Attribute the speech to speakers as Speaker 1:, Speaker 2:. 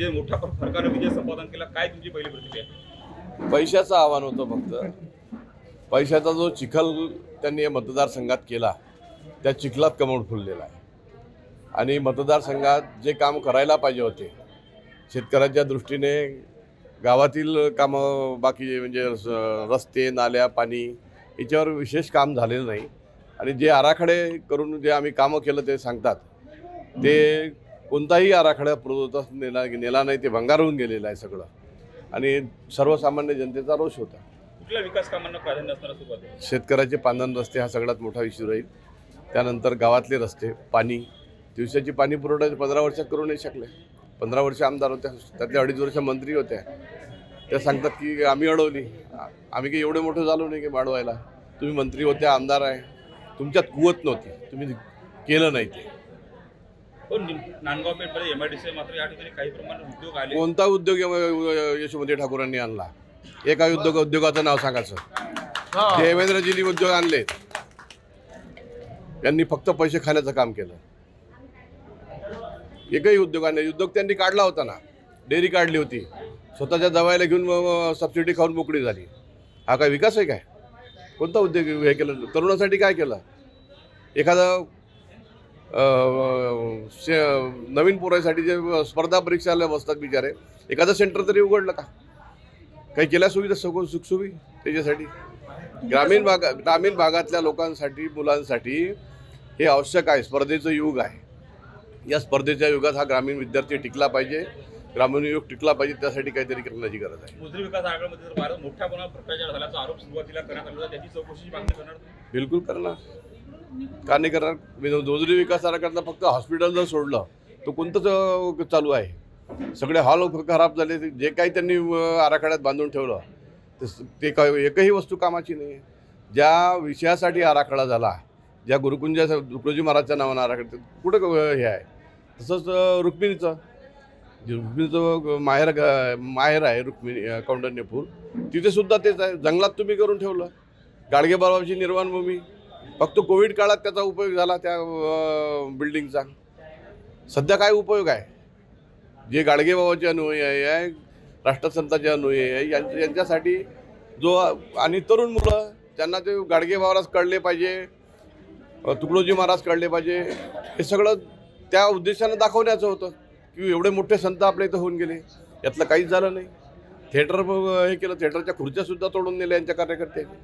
Speaker 1: जे मोठ्या फरकाने विजय संपादन केला काय तुमची पहिली प्रतिक्रिया?
Speaker 2: पैशाचं आव्हान होतं फक्त. पैशाचा जो चिखल त्यांनी या मतदारसंघात केला त्या चिखलात कमळ फुललेला आहे. आणि मतदारसंघात जे काम करायला पाहिजे होते शेतकऱ्यांच्या दृष्टीने गावातील कामं बाकी म्हणजे रस्ते नाल्या पाणी याच्यावर विशेष काम झालेलं नाही. आणि जे आराखडे करून जे आम्ही कामं केलं ते सांगतात ते कोणताही आराखडा पूर्वतच नेला नेला नाही ते भंगारहून गेलेलं आहे सगळं. आणि सर्वसामान्य जनतेचा रोष होता.
Speaker 1: कुठल्या विकास कामांना प्राधान्य असणार
Speaker 2: शेतकऱ्याचे पांदन रस्ते हा सगळ्यात मोठा इश्यू राहील. त्यानंतर गावातले रस्ते पाणी. दिवसाची पाणी पुरवठा पंधरा वर्षात करू नाही शकले पंधरा वर्ष आमदार होत्या त्यातल्या अडीच वर्ष मंत्री होत्या. त्या सांगतात की आम्ही अडवली. आम्ही काही एवढे मोठे झालो नाही की वाढवायला तुम्ही मंत्री होत्या आमदार आहे. तुमच्यात कुवत नव्हती. तुम्ही केलं नाही ते.
Speaker 1: पण नांदगाव पेठमध्ये एमआयडीसी मात्र या ठिकाणी काही प्रमाणात उद्योग आले.
Speaker 2: कोणता उद्योग यम- यशोमती ठाकूरांनी आणला? एका उद्योग उद्योगाचं नाव सांगायचं देवेंद्रजींनी उद्योग आणले. त्यांनी फक्त पैसे खाण्याचं काम केलं. एकही उद्योगाने उद्योग त्यांनी काढला होता ना. डेअरी काढली होती. स्वतःच्या जवायला घेऊन सबसिडी खाऊन मोकळी झाली. हा काय विकास आहे काय? कोणता उद्योग हे केलं? तरुणासाठी काय केलं? एखादं शे- नवीन पोरासाठी जे स्पर्धा परीक्षाला बसतात बिचारे एखादं सेंटर तरी उघडलं का? काही केल्या सुविधा सगळं सुखसुवी त्याच्यासाठी? ग्रामीण भाग ग्रामीण भागातल्या लोकांसाठी मुलांसाठी हे आवश्यक आहे स्पर्धेचं युग आहे. या स्पर्धेच्या युगात हा ग्रामीण विद्यार्थी टिकला पाहिजे ग्रामीण युग टिकला पाहिजे त्यासाठी काहीतरी करण्याची गरज आहे.
Speaker 1: मुजरी विकास आयोगामध्ये जर भारत मोठ्या प्रमाणात भ्रष्टाचार झाल्याचा आरोप सुरुवातीला करण्यात आला त्याची चौकशीची मागणी करणार तुम्ही?
Speaker 2: बिलकुल करणार. का नाही करणार वि- दोजरी विकास आराखड्यातलं फक्त हॉस्पिटल जर सोडलं तो कोणतंच चालू आहे. सगळे हॉल खराब झाले जे काही त्यांनी आराखड्यात बांधून ठेवलं ते ते काय एकही वस्तू कामाची नाही. आहे ज्या विषयासाठी आराखडा झाला ज्या गुरुकुंजा तुकडोजी महाराजच्या नावानं आराखडा कुठं हे आहे? तसंच रुक्मिणीचं. जे रुक्मिणीचं माहेर माहेर आहे रुक्मिणी कौंडण्यपूर. तिथेसुद्धा तेच आहे जंगलात तुम्ही करून ठेवलं. गाडगे बाबाची निर्वाणभूमी फक्त कोविड काळात त्याचा उपयोग झाला त्या बिल्डिंगचा सध्या काय उपयोग आहे? जे गाडगेबाबाचे अनुयायी आहे राष्ट्रसंताचे अनुयायी आहे यांच्या यांच्यासाठी जो आणि तरुण मुलं त्यांना ते गाडगेबाबालाच कळले पाहिजे तुकडोजी महाराज कळले पाहिजे हे सगळं त्या उद्देशानं दाखवण्याचं होतं की एवढे मोठे संत आपल्या इथं होऊन गेले. यातलं काहीच झालं नाही. थिएटर हे केलं थिएटरच्या खुर्च्यासुद्धा तोडून नेल्या यांच्या कार्यकर्त्यांनी.